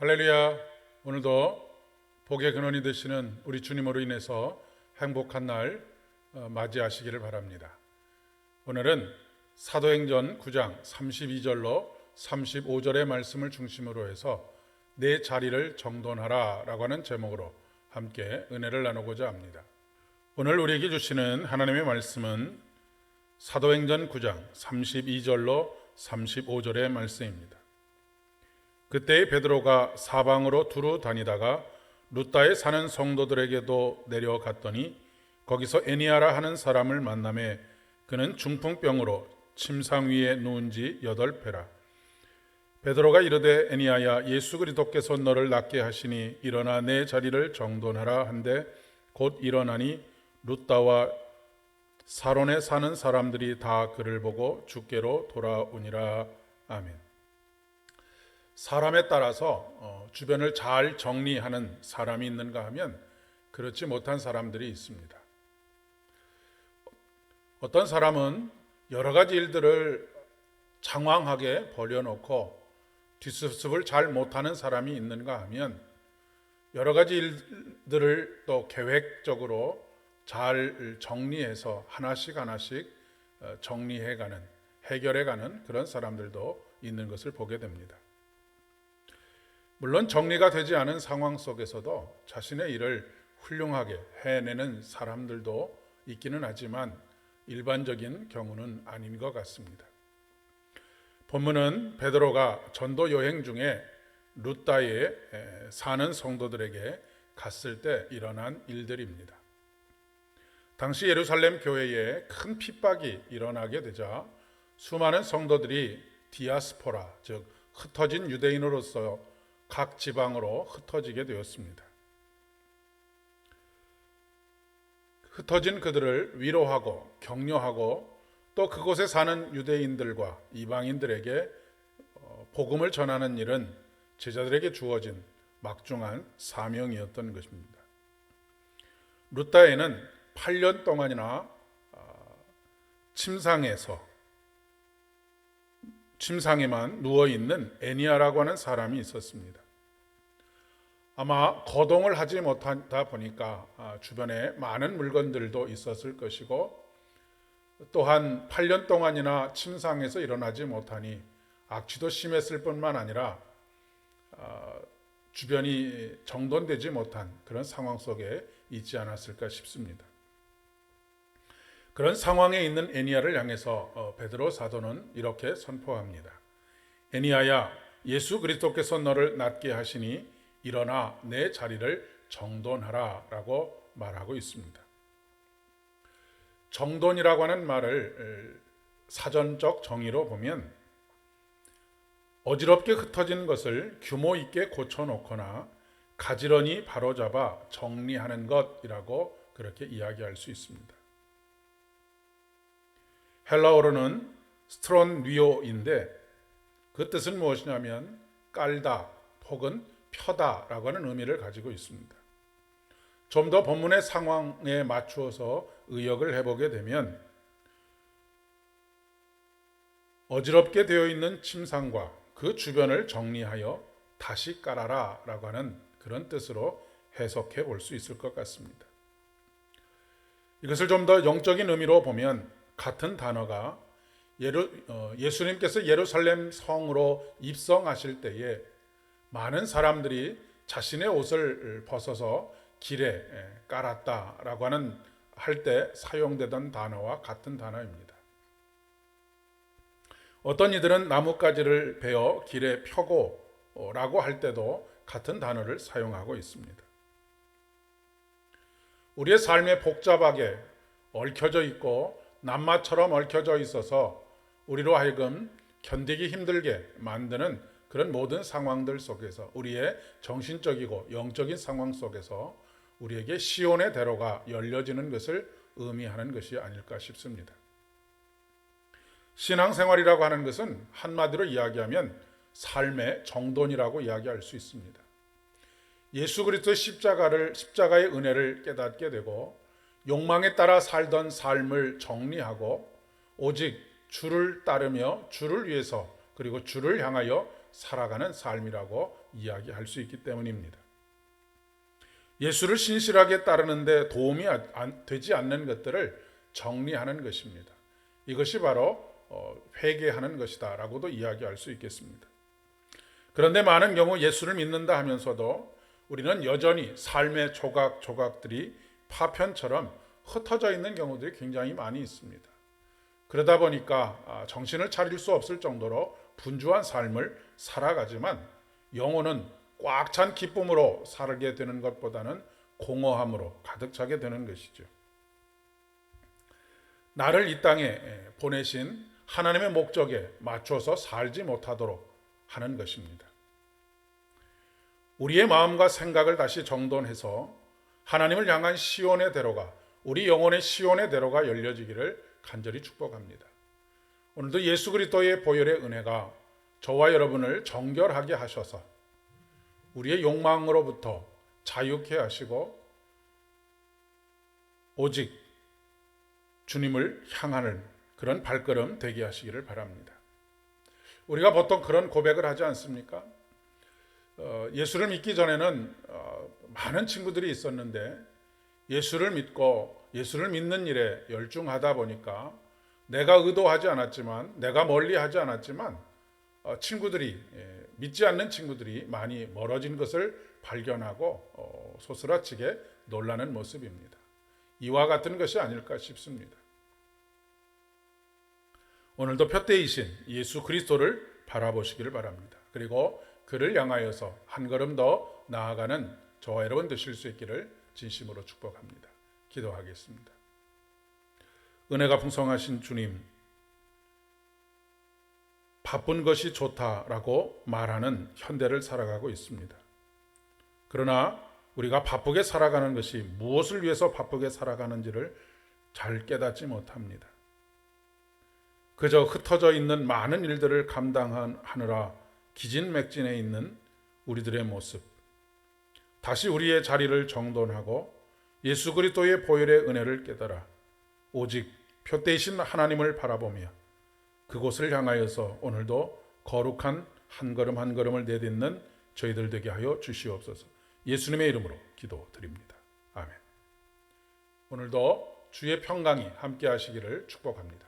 할렐루야. 오늘도 복의 근원이 되시는 우리 주님으로 인해서 행복한 날 어, 맞이하시기를 바랍니다. 오늘은 사도행전 9장 32절로 35절의 말씀을 중심으로 해서 내 자리를 정돈하라라고 하는 제목으로 함께 은혜를 나누고자 합니다. 오늘 우리에게 주시는 하나님의 말씀은 사도행전 9장 32절로 35절의 말씀입니다. 그때 베드로가 사방으로 두루 다니다가 루따에 사는 성도들에게도 내려갔더니 거기서 에니아라 하는 사람을 만남에 그는 중풍병으로 침상 위에 누운 지 여덟 배라 베드로가 이르되 에니아야 예수 그리스도께서 너를 낫게 하시니 일어나 내 자리를 정돈하라 한데 곧 일어나니 루따와 사론에 사는 사람들이 다 그를 보고 주께로 돌아오니라 아멘. 사람에 따라서 어, 주변을 잘 정리하는 사람이 있는가 하면 그렇지 못한 사람들이 있습니다. 어떤 사람은 여러 가지 일들을 장황하게 벌여놓고 뒷수습을 잘 못하는 사람이 있는가 하면 여러 가지 일들을 또 계획적으로 잘 정리해서 하나씩 하나씩 어, 정리해가는 해결해가는 그런 사람들도 있는 것을 보게 됩니다. 물론 정리가 되지 않은 상황 속에서도 자신의 일을 훌륭하게 해내는 사람들도 있기는 하지만 일반적인 경우는 아닌 것 같습니다. 본문은 베드로가 전도 여행 중에 루따에 사는 성도들에게 갔을 때 일어난 일들입니다. 당시 예루살렘 교회에 큰 핍박이 일어나게 되자 수많은 성도들이 디아스포라 즉 흩어진 유대인으로서 각 지방으로 흩어지게 되었습니다. 흩어진 그들을 위로하고 격려하고 또 그곳에 사는 유대인들과 이방인들에게 어, 복음을 전하는 일은 제자들에게 주어진 막중한 사명이었던 것입니다. 루따에는 8년 동안이나 어, 침상에서 침상에만 누워 있는 애니아라고 하는 사람이 있었습니다. 아마 거동을 하지 못하다 보니까 아, 주변에 많은 물건들도 있었을 것이고 또한 8년 동안이나 침상에서 일어나지 못하니 악취도 심했을 뿐만 아니라 아, 주변이 정돈되지 못한 그런 상황 속에 있지 않았을까 싶습니다. 그런 상황에 있는 애니아를 향해서 어, 베드로 사도는 이렇게 선포합니다. 애니아야, 예수 그리스도께서 너를 낫게 하시니 일어나 내 자리를 정돈하라라고 말하고 있습니다. 정돈이라고 하는 말을 사전적 정의로 보면 어지럽게 흩어진 것을 규모 있게 고쳐 놓거나 가지런히 바로잡아 정리하는 것이라고 그렇게 이야기할 수 있습니다. 헬라어로는 스트론리오인데 그 뜻은 무엇이냐면 깔다 혹은 펴다라고 하는 의미를 가지고 있습니다. 좀 더 본문의 상황에 맞추어서 의역을 해보게 되면 어지럽게 되어 있는 침상과 그 주변을 정리하여 다시 깔아라 라고 하는 그런 뜻으로 해석해 볼 수 있을 것 같습니다. 이것을 좀 더 영적인 의미로 보면 같은 단어가 어, 예수님께서 예루살렘 성으로 입성하실 때에 많은 사람들이 자신의 옷을 벗어서 길에 깔았다라고 하는 할 때 사용되던 단어와 같은 단어입니다. 어떤 이들은 나뭇가지를 베어 길에 펴고라고 할 때도 같은 단어를 사용하고 있습니다. 우리의 삶에 복잡하게 얽혀져 있고 낱마처럼 얽혀져 있어서 우리로 하여금 견디기 힘들게 만드는 그런 모든 상황들 속에서 우리의 정신적이고 영적인 상황 속에서 우리에게 시온의 대로가 열려지는 것을 의미하는 것이 아닐까 싶습니다. 신앙생활이라고 하는 것은 한마디로 이야기하면 삶의 정돈이라고 이야기할 수 있습니다. 예수 그리스도의 십자가를 십자가의 은혜를 깨닫게 되고 욕망에 따라 살던 삶을 정리하고 오직 주를 따르며 주를 위해서 그리고 주를 향하여 살아가는 삶이라고 이야기할 수 있기 때문입니다. 예수를 신실하게 따르는데 도움이 안- 되지 않는 것들을 정리하는 것입니다. 이것이 바로 어, 회개하는 것이다라고도 이야기할 수 있겠습니다. 그런데 많은 경우 예수를 믿는다 하면서도 우리는 여전히 삶의 조각 조각들이 파편처럼 흩어져 있는 경우들이 굉장히 많이 있습니다. 그러다 보니까 아, 정신을 차릴 수 없을 정도로 분주한 삶을 살아가지만 영혼은 꽉 찬 기쁨으로 살게 되는 것보다는 공허함으로 가득 차게 되는 것이죠. 나를 이 땅에 보내신 하나님의 목적에 맞춰서 살지 못하도록 하는 것입니다. 우리의 마음과 생각을 다시 정돈해서 하나님을 향한 시온의 대로가 우리 영혼의 시온의 대로가 열려지기를 간절히 축복합니다. 오늘도 예수 그리스도의 보혈의 은혜가 저와 여러분을 정결하게 하셔서 우리의 욕망으로부터 자유케 하시고 오직 주님을 향하는 그런 발걸음 되게 하시기를 바랍니다. 우리가 보통 그런 고백을 하지 않습니까? 어, 예수를 믿기 전에는 어, 많은 친구들이 있었는데 예수를 믿고 예수를 믿는 일에 열중하다 보니까 내가 의도하지 않았지만 내가 멀리 하지 않았지만 어, 친구들이 예, 믿지 않는 친구들이 많이 멀어진 것을 발견하고 어, 소스라치게 놀라는 모습입니다. 이와 같은 것이 아닐까 싶습니다. 오늘도 표대이신 예수 그리스도를 바라보시기를 바랍니다. 그리고 그를 향하여서 한 걸음 더 나아가는 저와 여러분 되실 수 있기를 진심으로 축복합니다. 기도하겠습니다. 은혜가 풍성하신 주님, 바쁜 것이 좋다라고 말하는 현대를 살아가고 있습니다. 그러나 우리가 바쁘게 살아가는 것이 무엇을 위해서 바쁘게 살아가는지를 잘 깨닫지 못합니다. 그저 흩어져 있는 많은 일들을 감당하느라 기진맥진해 있는 우리들의 모습. 다시 우리의 자리를 정돈하고 예수 그리스도의 보혈의 은혜를 깨달아 오직 표대이신 하나님을 바라보며 그곳을 향하여서 오늘도 거룩한 한 걸음 한 걸음을 내딛는 저희들 되게 하여 주시옵소서. 예수님의 이름으로 기도드립니다. 아멘. 오늘도 주의 평강이 함께 하시기를 축복합니다.